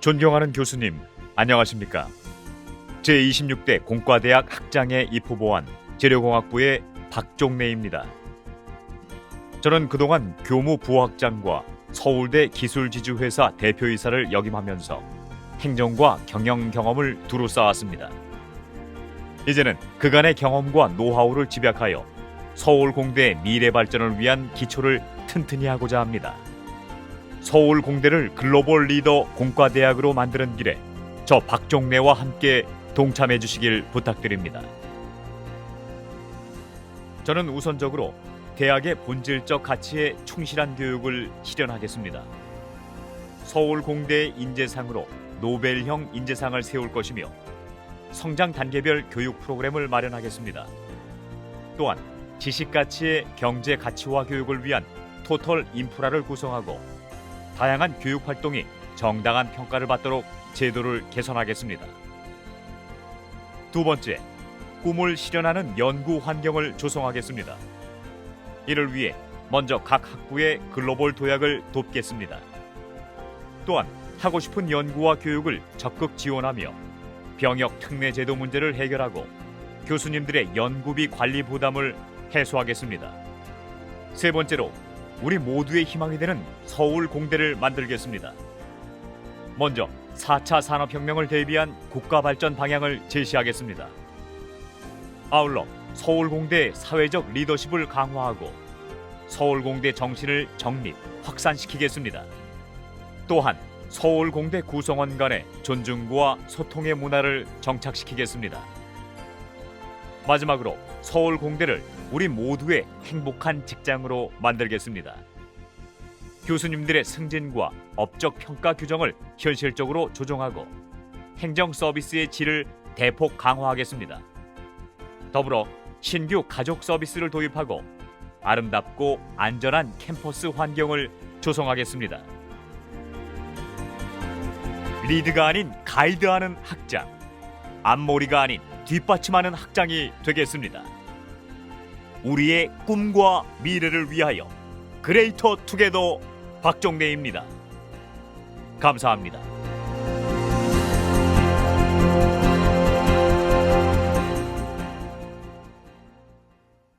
존경하는 교수님, 안녕하십니까? 제26대 공과대학 학장에 입후보한 재료공학부의 박종래입니다. 저는 그동안 교무 부학장과 서울대 기술지주회사 대표이사를 역임하면서 행정과 경영 경험을 두루 쌓았습니다. 이제는 그간의 경험과 노하우를 집약하여 서울공대 미래 발전을 위한 기초를 튼튼히 하고자 합니다. 서울 공대를 글로벌 리더 공과대학으로 만드는 길에 저 박종래와 함께 동참해 주시길 부탁드립니다. 저는 우선적으로 대학의 본질적 가치에 충실한 교육을 실현하겠습니다. 서울 공대 인재상으로 노벨형 인재상을 세울 것이며 성장 단계별 교육 프로그램을 마련하겠습니다. 또한 지식 가치의 경제 가치화 교육을 위한 토털 인프라를 구성하고 다양한 교육 활동이 정당한 평가를 받도록 제도를 개선하겠습니다. 두 번째, 꿈을 실현하는 연구 환경을 조성하겠습니다. 이를 위해 먼저 각 학부의 글로벌 도약을 돕겠습니다. 또한 하고 싶은 연구와 교육을 적극 지원하며 병역 특례 제도 문제를 해결하고 교수님들의 연구비 관리 부담을 해소하겠습니다. 세 번째로 우리 모두의 희망이 되는 서울 공대를 만들겠습니다. 먼저 4차 산업혁명을 대비한 국가 발전 방향을 제시하겠습니다. 아울러 서울공대 사회적 리더십을 강화하고 서울공대 정신을 정립, 확산시키겠습니다. 또한 서울공대 구성원 간의 존중과 소통의 문화를 정착시키겠습니다. 마지막으로 서울공대를 우리 모두의 행복한 직장으로 만들겠습니다. 교수님들의 승진과 업적 평가 규정을 현실적으로 조정하고 행정 서비스의 질을 대폭 강화하겠습니다. 더불어 신규 가족 서비스를 도입하고 아름답고 안전한 캠퍼스 환경을 조성하겠습니다. 리드가 아닌 가이드하는 학장, 앞머리가 아닌 뒷받침하는 학장이 되겠습니다. 우리의 꿈과 미래를 위하여 그레이터 투게더 박종래입니다. 감사합니다.